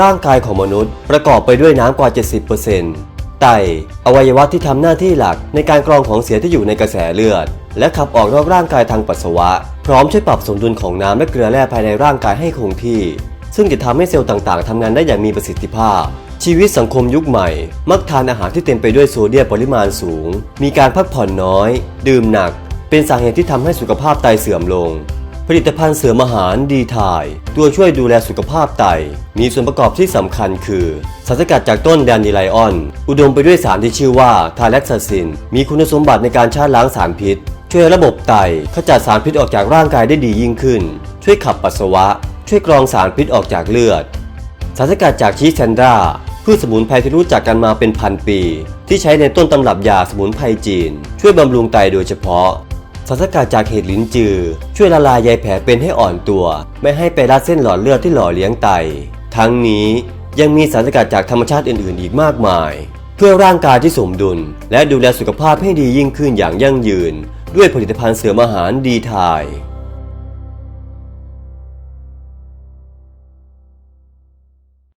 ร่างกายของมนุษย์ ประกอบไปด้วยน้ำกว่า 70%ไต อวัยวะที่ทำหน้าที่หลักในการกรองของเสียที่อยู่ในกระแสเลือด และขับออกนอกร่างกายทางปัสสาวะ พร้อมช่วยปรับสมดุลของน้ำและเกลือแร่ภายในร่างกายให้คงที่ ซึ่งจะทำให้เซลล์ต่างๆทำงานได้อย่างมีประสิทธิภาพชีวิตสังคมยุคใหม่ มักทานอาหารที่เต็มไปด้วยโซเดียมปริมาณสูง มีการพักผ่อนน้อย ดื่มหนัก เป็นสาเหตุที่ทำให้สุขภาพไตเสื่อมลง ผลิตภัณฑ์เสริมอาหารดีทาย ตัวช่วยดูแลสุขภาพไต มีส่วนประกอบที่สำคัญคือ สารสกัดจากต้นแดนดิไลออน อุดมไปด้วยสารที่ชื่อว่าทาแล็กซาซิน มีคุณสมบัติในการชาล้างสารพิษ ช่วยระบบไตขจัดสารพิษออกจากร่างกายได้ดียิ่งขึ้น ช่วยขับปัสสาวะ ช่วยกรองสารพิษออกจากเลือด สารสกัดจากชีสแซนดราพืชสมุนไพรที่รู้จักกันมาเป็นพันปี ที่ใช้ในต้นตำรับยาสมุนไพรจีน ช่วยบำรุงไตโดยเฉพาะ สารสกัดจากเห็ดลิ้นจือ ช่วยละลายใยแผลเป็นให้อ่อนตัว ไม่ให้ไปรัดเส้นหลอดเลือดที่หล่อเลี้ยงไต ทั้งนี้ยังมีสารสกัดจากธรรมชาติอื่นๆ อีกมากมาย เพื่อร่างกายที่สมดุล และดูแลสุขภาพให้ดียิ่งขึ้นอย่างยั่งยืน ด้วยผลิตภัณฑ์เสริมอาหารดีทาย